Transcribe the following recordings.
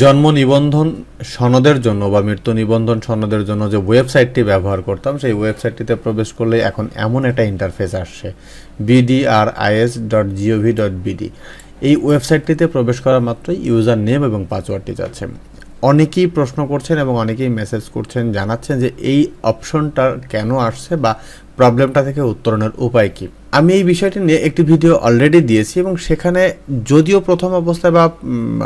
জন্ম নিবন্ধন সনদের জন্য বা মৃত্যু নিবন্ধন সনদের জন্য যে ওয়েবসাইটটি ব্যবহার করতাম, সেই ওয়েবসাইটটিতে প্রবেশ করলে এখন এমন একটা ইন্টারফেস আসছে BDRIS dot gov dot BD এই ওয়েবসাইটটিতে প্রবেশ করা মাত্রই ইউজার নেম এবং পাসওয়ার্ডটি যাচ্ছে। অনেকেই প্রশ্ন করছেন এবং অনেকেই মেসেজ করছেন, জানাচ্ছেন যে এই অপশনটা কেন আসছে বা প্রবলেমটা থেকে উত্তরণের উপায় কী। আমি এই বিষয়টি নিয়ে একটি ভিডিও অলরেডি দিয়েছি এবং সেখানে যদিও প্রথম অবস্থায় বা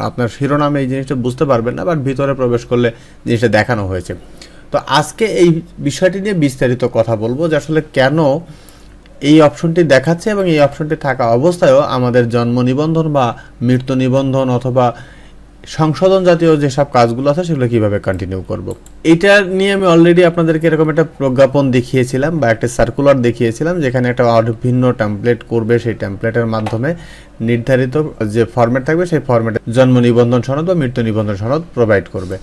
আপনার শিরোনামে এই জিনিসটা বুঝতে পারবেন না বাট ভিতরে প্রবেশ করলে জিনিসটা দেখানো হয়েছে। তো আজকে এই বিষয়টি নিয়ে বিস্তারিত কথা বলব যে আসলে কেন এই অপশনটি দেখাচ্ছে এবং এই অপশনটি থাকা অবস্থায়ও আমাদের জন্ম নিবন্ধন বা মৃত্যু নিবন্ধন অথবা সংশোধন জাতীয় যেসব কাজগুলো আছে, সেগুলো কীভাবে কন্টিনিউ করব? এটা নিয়ে আমি অলরেডি আপনাদেরকে এরকম একটা প্রজ্ঞাপন দেখিয়েছিলাম বা একটা সার্কুলার দেখিয়েছিলাম, যেখানে একটা ভিন্ন টেমপ্লেট করবে। সেই টেমপ্লেটের মাধ্যমে নির্ধারিত যে ফরম্যাট থাকবে, সেই ফরম্যাটে জন্ম নিবন্ধন সনদ বা মৃত্যু নিবন্ধন সনদ প্রোভাইড করবে।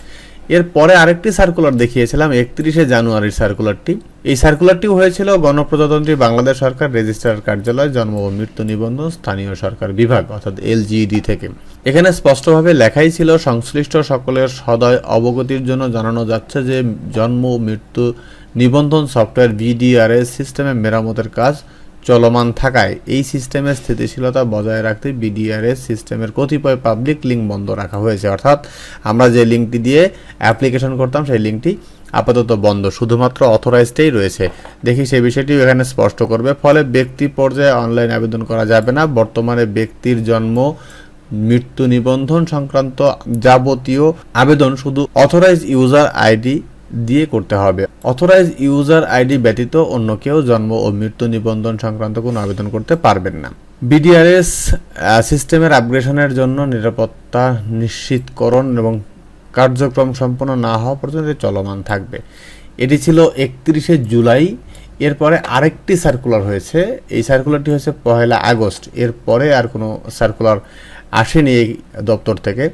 এরপরে আরেকটি সার্কুলার দেখিয়েছিলাম, একত্রিশে জানুয়ারির সার্কুলারটি এই সার্কুলারটিও হয়েছিল গণপ্রজাতন্ত্রী বাংলাদেশ সরকার রেজিস্ট্রার কার্যালয়, জন্ম ও মৃত্যু নিবন্ধন, স্থানীয় সরকার বিভাগ, অর্থাৎ এলজিইডি থেকে। এখানে স্পষ্টভাবে লেখাই ছিল, সংশ্লিষ্ট সকলের সদয় অবগতির জন্য জানানো যাচ্ছে যে জন্ম, মৃত্যু, নিবন্ধন সফটওয়্যার বিডিআরএস সিস্টেমে মেরামতের কাজ চলমান থাকায় এই সিস্টেমের স্থিতিশীলতা বজায় রাখতে বিডিআরএস সিস্টেমের কতিপয় পাবলিক লিঙ্ক বন্ধ রাখা হয়েছে। অর্থাৎ আমরা যে লিঙ্কটি দিয়ে অ্যাপ্লিকেশন করতাম, সেই লিঙ্কটি আপাতত বন্ধ, শুধুমাত্র অথরাইজডেই রয়েছে। দেখি সেই বিষয়টি এখানে স্পষ্ট করবে। ফলে ব্যক্তি পর্যায়ে অনলাইন আবেদন করা যাবে না। বর্তমানে ব্যক্তির জন্ম মৃত্যু নিবন্ধন সংক্রান্ত যাবতীয় আবেদন শুধু অথরাইজ ইউজার আইডি দিয়ে করতে হবে। অথরাইজ ইউজার আইডি ব্যতীত অন্য কেউ জন্ম ও মৃত্যু নিবন্ধন সংক্রান্ত কোনো আবেদন করতে পারবেন না। বিডিআরএস সিস্টেমের আপগ্রেশনের জন্য নিরাপত্তা নিশ্চিতকরণ এবং কার্যক্রম সম্পন্ন না হওয়া পর্যন্ত চলমান থাকবে। এটি ছিল একত্রিশে জুলাই। এরপরে আরেকটি সার্কুলার হয়েছে। এই সার্কুলারটি হয়েছে পহেলা আগস্ট। এরপরে আর কোনো সার্কুলার আসেনি এই দপ্তর থেকে।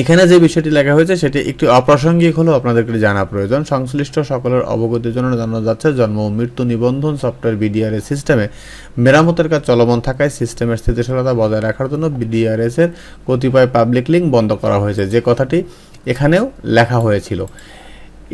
এখানে যে বিষয়টি লেখা হয়েছে, সেটি একটি অপ্রাসঙ্গিক হলেও আপনাদেরকে জানা প্রয়োজন। সংশ্লিষ্ট সকলের অবগতির জন্য জানানো যাচ্ছে, জন্ম ও মৃত্যু নিবন্ধন সফটওয়্যার বিডিআরএস সিস্টেমে মেরামতের কাজ চলমান থাকায় সিস্টেমের স্থিতিশীলতা বজায় রাখার জন্য বিডিআরএস এর কতিপয় পাবলিক লিঙ্ক বন্ধ করা হয়েছে। যে কথাটি এখানেও লেখা হয়েছিল।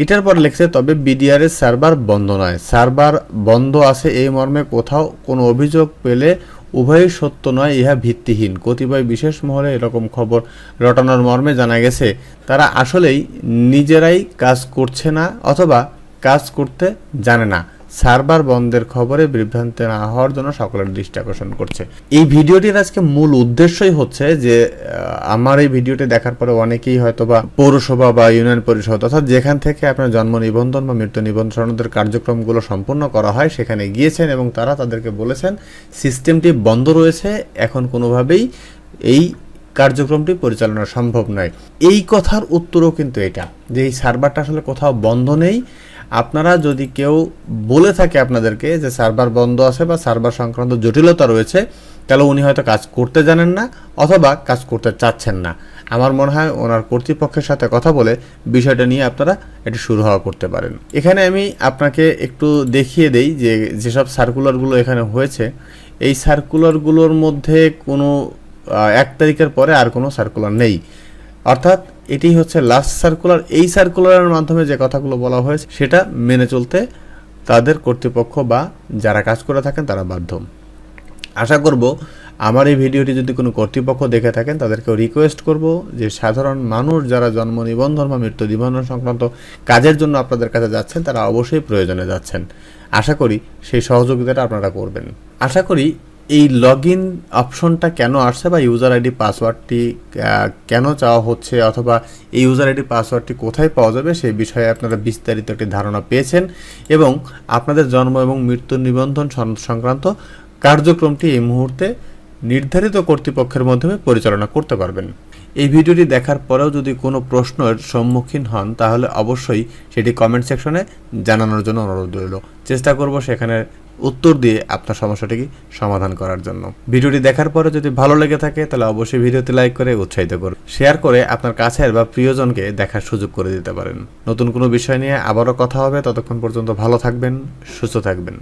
এটার পর লেখছে, তবে বিডিআরএস সার্ভার বন্ধ নয়। সার্ভার বন্ধ আছে এই মর্মে কোথাও কোনো অভিযোগ পেলে উভয়ই সত্য নয়, ইহা ভিত্তিহীন। কতিপয় বিশেষ মহলে এরকম খবর রটানোর মর্মে জানা গেছে, তারা আসলেই নিজেরাই কাজ করছে না অথবা কাজ করতে জানে না। সার্ভার বন্ধের খবরে বিভ্রান্তি না হওয়ার জন্য সকলের দৃষ্টি আকর্ষণ করছে। এই ভিডিওটির আজকে মূল উদ্দেশ্যই হচ্ছে যে আমার এই ভিডিওটি দেখার পরে অনেকেই হয়তো বা পৌরসভা বা ইউনিয়ন পরিষদ অর্থাৎ যেখান থেকে আপনার জন্ম নিবন্ধন বা মৃত্যু নিবন্ধন সনদের কার্যক্রমগুলো সম্পূর্ণ করা হয়, সেখানে গিয়েছেন এবং তারা তাদেরকে বলেছেন, সিস্টেমটি বন্ধ রয়েছে, এখন কোনোভাবেই এই কার্যক্রমটি পরিচালনা সম্ভব নয়। এই কথার উত্তরও কিন্তু এটা, যে এই সার্ভারটা আসলে কোথাও বন্ধ নেই আপনারা যদি কেউ বলে থাকে আপনাদেরকে যে সার্ভার বন্ধ আছে বা সার্ভার সংক্রান্ত জটিলতা রয়েছে, তাহলে উনি হয়তো কাজ করতে জানেন না অথবা কাজ করতে চাচ্ছেন না। আমার মনে হয় ওনার কর্তৃপক্ষের সাথে কথা বলে বিষয়টা নিয়ে আপনারা এটি শুরু হওয়া করতে পারেন। এখানে আমি আপনাকে একটু দেখিয়ে দেই যে যেসব সার্কুলারগুলো এখানে হয়েছে, এই সার্কুলারগুলোর মধ্যে কোনো এক তারিখের পরে আর কোনো সার্কুলার নেই। অর্থাৎ এটি হচ্ছে লাস্ট সার্কুলার এই সার্কুলারের মাধ্যমে যে কথাগুলো বলা হয়েছে, সেটা মেনে চলতে তাদের কর্তৃপক্ষ বা যারা কাজ করে থাকেন তারা বাধ্য। আশা করব আমার এই ভিডিওটি যদি কোনো কর্তৃপক্ষ দেখে থাকেন, তাদেরকেও রিকোয়েস্ট করব যে সাধারণ মানুষ যারা জন্ম নিবন্ধন বা মৃত্যু নিবন্ধন সংক্রান্ত কাজের জন্য আপনাদের কাছে যাচ্ছেন, তারা অবশ্যই প্রয়োজনে যাচ্ছেন। আশা করি সেই সহযোগিতাটা আপনারা করবেন। আশা করি এই লগ ইন অপশনটা কেন আসছে বা ইউজার আইডি পাসওয়ার্ডটি কেন চাওয়া হচ্ছে অথবা এই ইউজার আইডি পাসওয়ার্ডটি কোথায় পাওয়া যাবে সেই বিষয়ে আপনারা বিস্তারিত একটি ধারণা পেয়েছেন এবং আপনাদের জন্ম এবং মৃত্যু নিবন্ধন সংক্রান্ত কার্যক্রমটি এই মুহূর্তে নির্ধারিত কর্তৃপক্ষের মাধ্যমে পরিচালনা করতে পারবেন। এই ভিডিওটি দেখার পরেও যদি কোনো প্রশ্নের সম্মুখীন হন, তাহলে অবশ্যই সেটি কমেন্ট সেকশনে জানানোর জন্য অনুরোধ রইল। চেষ্টা করব সেখানে উত্তর দিয়ে আপনার সমস্যাটিকে সমাধান করার জন্য। ভিডিওটি দেখার পরে যদি ভালো লেগে থাকে, তাহলে অবশ্যই ভিডিওতে লাইক করে উৎসাহিত করুন। শেয়ার করে আপনার কাছের বা প্রিয়জনকে দেখার সুযোগ করে দিতে পারেন। নতুন কোনো বিষয় নিয়ে আবারও কথা হবে। ততক্ষণ পর্যন্ত ভালো থাকবেন, সুস্থ থাকবেন।